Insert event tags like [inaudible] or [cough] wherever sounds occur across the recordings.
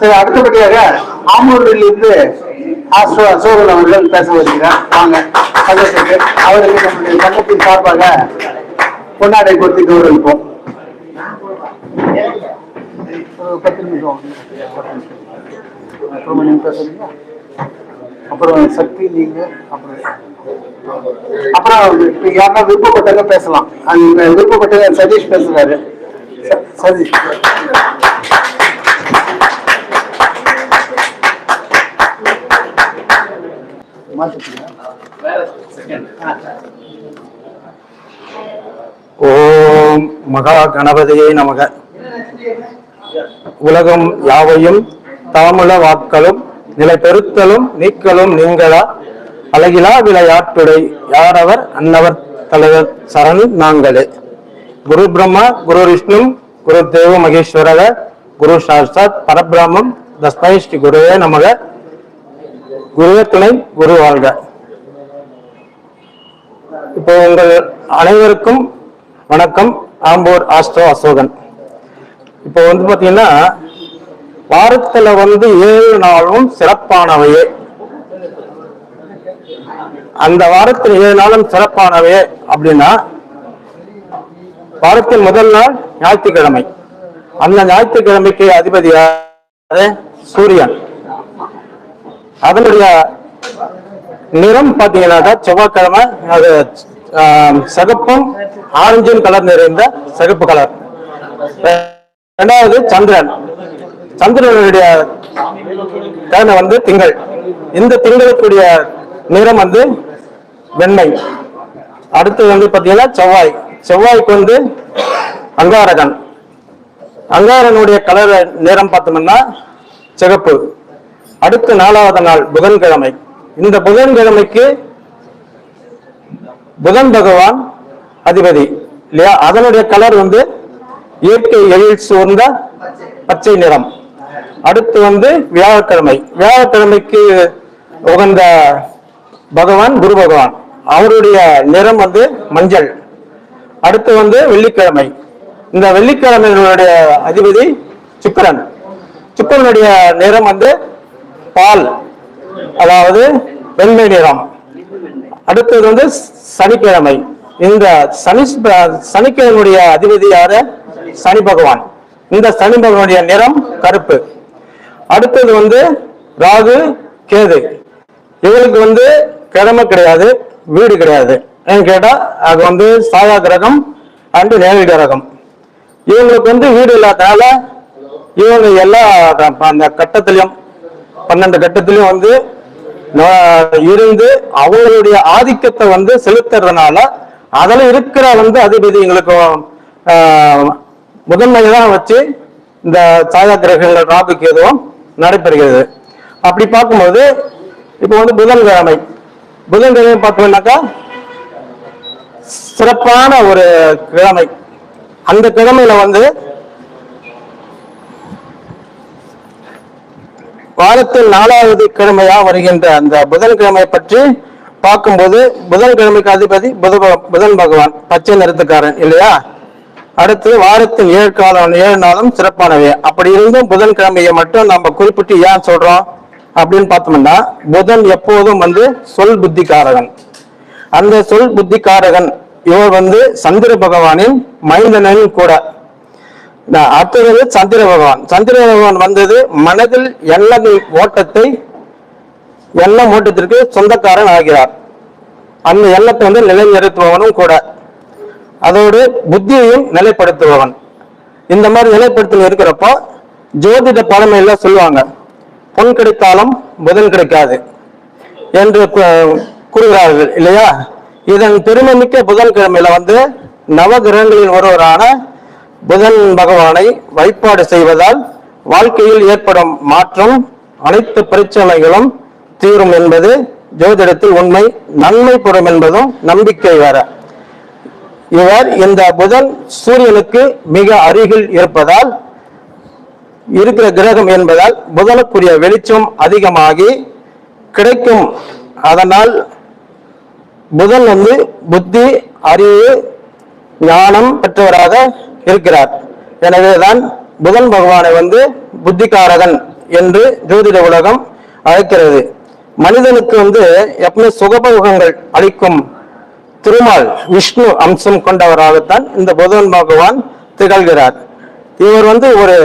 சரி அடுத்தபடியாக ஆம்பூரில் இருந்து ஆஸ்ட்ரோ அசோகன் அவர்கள் பேச வருகிறார் வாங்க. சந்தோஷத்துக்கு அவருக்கு நம்முடைய சங்கத்தின் சார்பாக கொண்டாடை கொடுத்து கௌரவிப்போம். ஒரு பத்து நிமிஷம். அப்புறமா நீங்க பேசுறீங்க அப்புறம் சக்தி நீங்க அப்புறம் அப்புறம் இப்ப யாருன்னா விருப்பப்பட்டவங்க பேசலாம். அந்த விருப்பப்பட்டவங்க சதீஷ் பேசுறாரு. சதீஷ். ஓம் மகா கணபதியே நமக. உலகம் யாவையும் தாமுல வாக்களும் நிலை பெருத்தலும் நீக்கலும் நீங்களா? அழகிலா விளையாட்டுடை யாரவர் அன்னவர் தலைவர் சரண் நாங்களே. குரு பிரம்மா குரு விஷ்ணு குரு தேவ மகேஸ்வரக குரு சாஸ்தாத் பரபிரம்மம் தஸ்மை ஸ்ரீ குருவே நமக. குருவே துணை குரு வாழ்க இப்போ உங்கள் அனைவருக்கும் வணக்கம். ஆம்பூர் ஆஸ்ட்ரோ அசோகன். இப்போ வந்து பார்த்தீங்கன்னா வாரத்தில் வந்து ஏழு நாளும் சிறப்பானவையே. அந்த வாரத்தில் ஏழு நாளும் சிறப்பானவையே அப்படின்னா வாரத்தின் முதல் நாள் ஞாயிற்றுக்கிழமை. அந்த ஞாயிற்றுக்கிழமைக்கு அதிபதியாக சூரியன். அதனுடைய நிறம் பார்த்தீங்கன்னாக்கா செவ்வாய்க்கிழமை அது சகப்பும் சிகப்பும் ஆரஞ்சும் கலர் நிறைந்த சிகப்பு கலர் ரெண்டாவது சந்திரன். சந்திரனுடைய கிழமை வந்து திங்கள். இந்த திங்களுக்குரிய நிறம் வந்து வெண்மை அடுத்து வந்து பார்த்தீங்கன்னா செவ்வாய். செவ்வாய்க்கு வந்து அங்காரகன். அங்காரனுடைய கலர் நிறம் பார்த்தோம்னா சிகப்பு. அடுத்து நாலாவது நாள் புதன்கிழமை. இந்த புதன்கிழமைக்கு புதன் பகவான் அதிபதி. இல்லையா? அதனுடைய கலர் வந்து இயற்கை எழில் சூர்ந்த பச்சை நிறம். அடுத்து வந்து வியாழக்கிழமை. வியாழக்கிழமைக்கு உகந்த பகவான் குரு பகவான். அவருடைய நிறம் வந்து மஞ்சள். அடுத்து வந்து வெள்ளிக்கிழமை. இந்த வெள்ளிக்கிழமையினுடைய அதிபதி சுக்கிரன். சுக்கிரனுடைய நிறம் வந்து பால் அதாவது வெண்மை நிறம். அடுத்தது வந்து சனிக்கிழமை. இந்த சனி சனிக்கிழமையுடைய அதிபதி யாரு? சனி பகவான். இந்த சனி பகவானுடைய நிறம் கருப்பு. அடுத்தது வந்து ராகு கேது. இவங்களுக்கு வந்து கிழமை கிடையாது வீடு கிடையாது. ஏன்னு கேட்டா அது வந்து சாயா கிரகம் அண்டு நேரடி கிரகம். இவங்களுக்கு வந்து வீடு இல்லாதனால இவங்க எல்லா அந்த கட்டத்திலையும் பன்னெண்டு கட்டத்திலையும் வந்து இருந்து அவங்களுடைய ஆதிக்கத்தை வந்து செலுத்துறதுனால அதில் இருக்கிற வந்து அதிபதி எங்களுக்கு முதன்மையை வச்சு இந்த சாயா கிரகங்கள் ராகுக்கு எதுவும் நடைபெறுகிறது. அப்படி பார்க்கும்போது இப்போ வந்து புதன்கிழமை புதன்கிழமை பார்த்தோம்னாக்கா சிறப்பான ஒரு கிழமை. அந்த கிழமையில வந்து வாரத்தில் நாலாவது கிழமையா வருகின்ற அந்த புதன்கிழமை பற்றி பார்க்கும்போது புதன்கிழமைக்கு அதிபதி புத புதன் பகவான் பச்சை நிறத்துக்காரன் இல்லையா? அடுத்து வாரத்தின் ஏழு காலம் ஏழு நாளும் சிறப்பானவை. அப்படி இருந்தும் புதன்கிழமையை மட்டும் நம்ம குறிப்பிட்டு ஏன் சொல்றோம்? அப்படின்னு பார்த்தோம்னா புதன் எப்போதும் வந்து சொல் புத்திகாரகன் அந்த சொல் புத்திகாரகன் இவர் வந்து சந்திர பகவானின் மைந்தனின் கூட. அடுத்தது சந்திர பகவான். சந்திர பகவான் வந்தது மனதில் எண்ண ஓட்டத்தை எண்ணம் ஓட்டத்திற்கு சொந்தக்காரன் ஆகிறார். அந்த எண்ணத்தை வந்து நிலைநிறுத்துபவனும் கூட. அதோடு புத்தியையும் நிலைப்படுத்துபவன். இந்த மாதிரி நிலைப்படுத்தல் இருக்கிறப்போ ஜோதிட பழமையில சொல்லுவாங்க பொன் கிடைத்தாலும் புதன் கிடைக்காது என்று கூறுகிறார்கள் இல்லையா? இதன் பெருமை மிக்க புதன் புதன்கிழமையில வந்து நவகிரகங்களில் ஒருவரான புதன் பகவானை வழிபாடு செய்வதால் வாழ்க்கையில் ஏற்படும் மாற்றம் அனைத்து பிரச்சனைகளும் தீரும் என்பது ஜோதிடத்தில் உண்மை நன்மை புறம் என்பதும் நம்பிக்கை வேற. இவர் இந்த புதன் சூரியனுக்கு மிக அருகில் இருப்பதால் இருக்கிற கிரகம் என்பதால் புதனுக்குரிய வெளிச்சம் அதிகமாகி கிடைக்கும். அதனால் புதன் வந்து புத்தி அறிவு ஞானம் பெற்றவராக இருக்கிறார். எனவேதான் புதன் பகவானை வந்து புத்திகாரகன் என்று ஜோதிட உலகம் அழைக்கிறது. மனிதனுக்கு வந்து எப்பவுமே சுகபோகங்கள் அளிக்கும் திருமால் விஷ்ணு அம்சம் கொண்டவராகத்தான் இந்த புதன் பகவான் திகழ்கிறார். இவர் வந்து ஒரு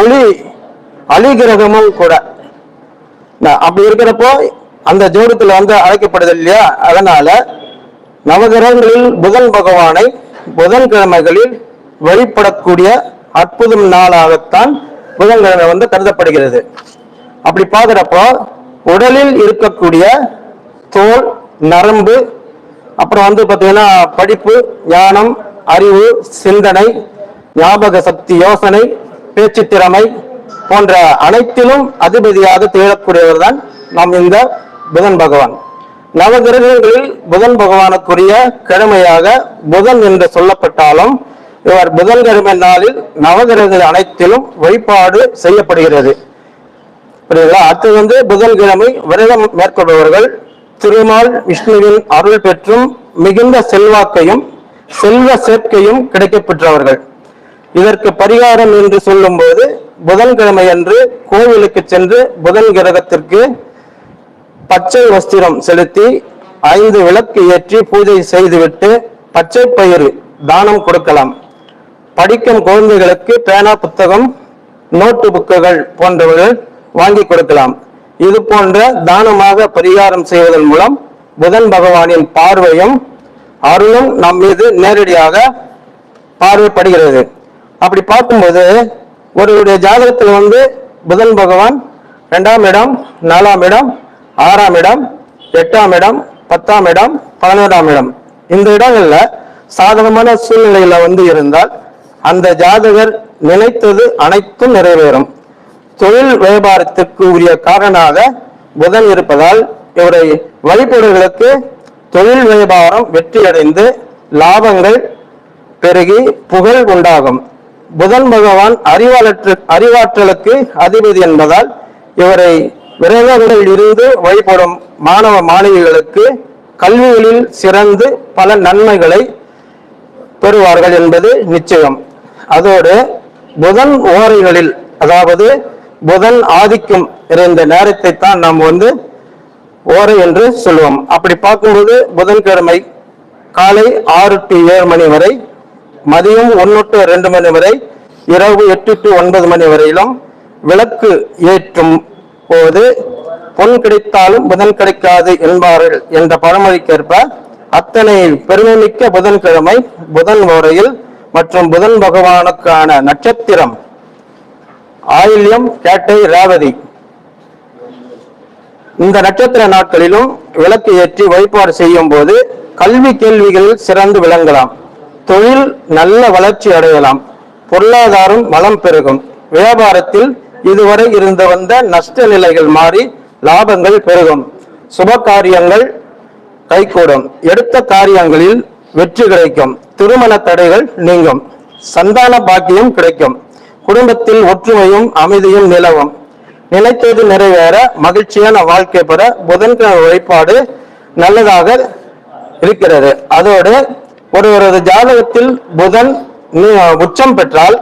ஒளி அலிகிரகமும் கூட. அப்படி இருக்கிறப்போ அந்த ஜோடத்தில் வந்து அழைக்கப்படுது இல்லையா? அதனால நவகிரகங்களில் புதன் பகவானை புதன்கிழமைகளில் வெளிப்படக்கூடிய அற்புதம் நாளாகத்தான் புதன்கிழமை வந்து கருதப்படுகிறது. அப்படி பார்க்குறப்போ உடலில் இருக்கக்கூடிய தோல் நரம்பு அப்புறம் வந்து பார்த்தீங்கன்னா படிப்பு ஞானம் அறிவு சிந்தனை ஞாபக சக்தி யோசனை பேச்சு திறமை போன்ற அனைத்திலும் அதிபதியாக திகழக்கூடியவர் தான் நாம் இந்த புதன் பகவான். நவகிரகங்களில் புதன் பகவானுக்குரிய கிழமையாக புதன் என்று சொல்லப்பட்டாலும் இவர் புதன்கிழமை நாளில் நவகிரகங்கள் அனைத்திலும் வழிபாடு செய்யப்படுகிறது. புரியுதுங்களா அடுத்து வந்து புதன்கிழமை விரதம் மேற்கொள்பவர்கள் திருமால் விஷ்ணுவின் அருள் பெற்றும் மிகுந்த செல்வாக்கையும் செல்வ சேர்க்கையும் கிடைக்கப்பெற்றவர்கள் இதற்கு பரிகாரம் என்று சொல்லும்போது புதன்கிழமை அன்று கோவிலுக்கு சென்று புதன் கிரகத்திற்கு பச்சை வஸ்திரம் செலுத்தி ஐந்து விளக்கு ஏற்றி பூஜை செய்துவிட்டு பச்சை பயிறு தானம் கொடுக்கலாம். படிக்கும் குழந்தைகளுக்கு பேனா புத்தகம் நோட்டு புக்குகள் போன்றவர்கள் வாங்கி கொடுக்கலாம். இது போன்ற தானமாக பரிகாரம் செய்வதன் மூலம் புதன் பகவானின் பார்வையும் அருளும் நம் மீது நேரடியாக பார்வைப்படுகிறது. அப்படி பார்க்கும்போது ஒருவருடைய ஜாதகத்தில் வந்து புதன் பகவான் இரண்டாம் இடம் நாலாம் இடம் ஆறாம் இடம் எட்டாம் இடம் பத்தாம் இடம் பதினோராம் இடம். இந்த இடங்கள்ல சாதகமான சூழ்நிலையில வந்து இருந்தால் அந்த ஜாதகர் நினைத்தது அனைத்தும் நிறைவேறும். தொழில் வியாபாரத்திற்கு உரிய காரணமாக புதன் இருப்பதால் இவரை வழிபடுகளுக்கு தொழில் வியாபாரம் வெற்றியடைந்து லாபங்கள் பெருகி புகழ் உண்டாகும். புதன் பகவான் அறிவாளற்று அறிவாற்றலுக்கு அதிபதி என்பதால் இவரை விரதங்களில் இருந்து வழிபடும் மாணவ மாணவிகளுக்கு கல்விகளில் சிறந்து பல நன்மைகளை பெறுவார்கள் என்பது நிச்சயம். அதோடு புதன் ஓரைகளில் அதாவது புதன் ஆதிக்கம் நிறைந்த நேரத்தை தான் நாம் வந்து ஓரை என்று சொல்லுவோம். அப்படி பார்க்கும்போது புதன்கிழமை காலை ஆறு டு ஏழு மணி வரை மதியம் ஒன்று டு ரெண்டு மணி வரை இரவு எட்டு டு ஒன்பது மணி வரையிலும் விளக்கு ஏற்றும் போது பொன் கிடைத்தாலும் புதன் கிடைக்காது என்பார்கள் என்ற பழமொழிக்கேற்ப அத்தனை பெருமைமிக்க புதன்கிழமை புதன் ஓரையில் மற்றும் புதன் பகவானுக்கான நட்சத்திரம். ஆயில்யம் கேட்டை ரேவதி. இந்த நட்சத்திர நாட்களிலும் விளக்கு ஏற்றி வழிபாடு செய்யும் போது கல்வி கேள்விகளில் சிறந்து விளங்கலாம். தொழில் நல்ல வளர்ச்சி அடையலாம். பொருளாதாரம் வளம் பெருகும். வியாபாரத்தில் இதுவரை இருந்து வந்த நஷ்ட நிலைகள் மாறி லாபங்கள் பெருகும். சுப காரியங்கள் கைகூடும். எடுத்த காரியங்களில் வெற்றி கிடைக்கும். திருமண தடைகள் நீங்கும். சந்தான பாக்கியம் கிடைக்கும். குடும்பத்தில் ஒற்றுமையும் அமைதியும் நிலவும். நினைத்தது நிறைவேற மகிழ்ச்சியான வாழ்க்கை பெற புதன்கிழமை வழிபாடு நல்லதாக இருக்கிறது. அதோடு ஒருவரது ஜாதகத்தில் புதன் உச்சம் பெற்றால்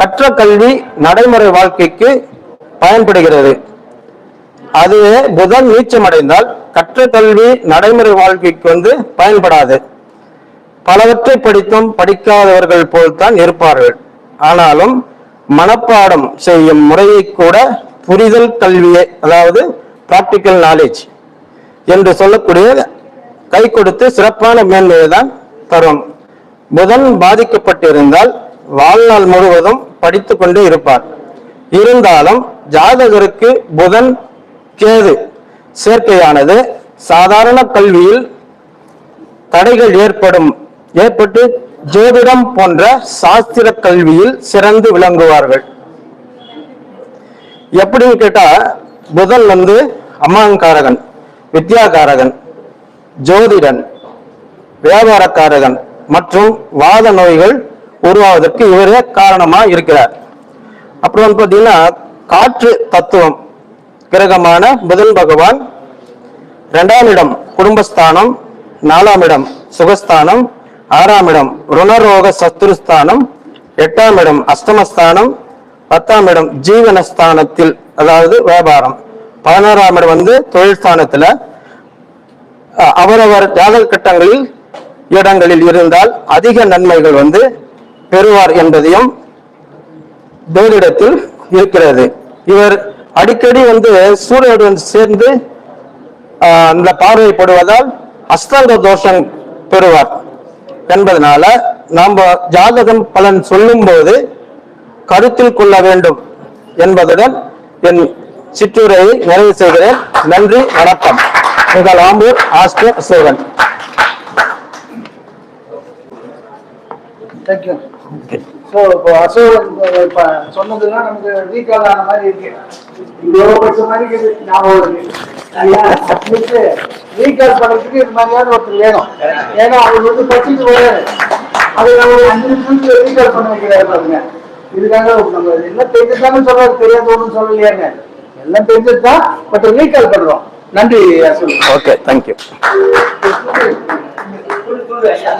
கற்ற கல்வி நடைமுறை வாழ்க்கைக்கு பயன்படுகிறது. அதுவே புதன் நீச்சமடைந்தால் கற்ற கல்வி நடைமுறை வாழ்க்கைக்கு வந்து பயன்படாது. பலவற்றை படித்தும் படிக்காதவர்கள் போல்தான் இருப்பார்கள். ஆனாலும் மனப்பாடம் செய்யும் முறையை கூட புரிதல் கல்வியை அதாவது பிராக்டிக்கல் நாலேஜ் என்று சொல்லக்கூடிய கை கொடுத்து சிறப்பான மேன்மையை தான் தரும். புதன் பாதிக்கப்பட்டிருந்தால் வாழ்நாள் முழுவதும் படித்து கொண்டே இருப்பார். இருந்தாலும் ஜாதகருக்கு புதன் கேது சேர்க்கையானது சாதாரண கல்வியில் தடைகள் ஏற்படும் ஏற்பட்டு ஜோதிடம் போன்ற சாஸ்திர கல்வியில் சிறந்து விளங்குவார்கள். எப்படின்னு கேட்டா புதன் வந்து அம்மாங்காரகன் வித்யாகாரகன் ஜோதிடன் வியாபாரக்காரகன் மற்றும் வாத நோய்கள் உருவாவதற்கு இவரே காரணமா இருக்கிறார். அப்புறம் வந்து பார்த்தீங்கன்னா காற்று தத்துவம் கிரகமான புதன் பகவான் இரண்டாம் இடம் குடும்பஸ்தானம் நாலாம் இடம் சுகஸ்தானம் ஆறாம் இடம் ருணரோக சத்துருஸ்தானம் எட்டாம் இடம் அஷ்டமஸ்தானம் பத்தாம் இடம் ஜீவனஸ்தானத்தில் அதாவது வியாபாரம். பதினோராம் இடம் வந்து தொழில் ஸ்தானத்துல அவரவர் ஜாதக கட்டங்களில் இடங்களில் இருந்தால் அதிக நன்மைகள் வந்து பெறுவார் என்பதையும் ஜோதிடத்தில் இருக்கிறது. இவர் அடிக்கடி வந்து சூரியனுடன் சேர்ந்து அந்த பார்வைப்படுவதால் அஸ்தங்க தோஷம் பெறுவார். என்பதனால நாம் ஜாதகம் பலன் சொல்லும்போது கருத்தில் கொள்ள வேண்டும் என்பதுடன் என் சிற்றுரையை நிறைவு செய்கிறேன். நன்றி வணக்கம். உங்கள் ஆம்பூர் ஆஸ்டர் சேவன் தேங்க்யூ ஸோ இப்போ அசோகன் இப்போ சொன்னதுலாம் நமக்கு ரீகால் ஆன மாதிரி இருக்கு. இவ்வளோ படிச்ச மாதிரி இருக்குது ஞாபகம் இருக்கு. அட்லீஸ்ட் ரீகால் பண்ணுறதுக்கு இது மாதிரியான ஒருத்தர் வேணும். ஏன்னா அவர் வந்து படிச்சுட்டு வராரு அது நம்ம அஞ்சு நிமிஷத்துக்கு ரீகால் பண்ண வைக்கிறாரு பாருங்க. இதுக்காக நம்ம எல்லாம் தெரிஞ்சுதானே சொல்றாரு தெரியாத ஒன்றும் சொல்லலையாங்க. எல்லாம் தெரிஞ்சது தான் பட் ரீகால் பண்றோம். நன்றி அசோகன். Okay thank you [laughs]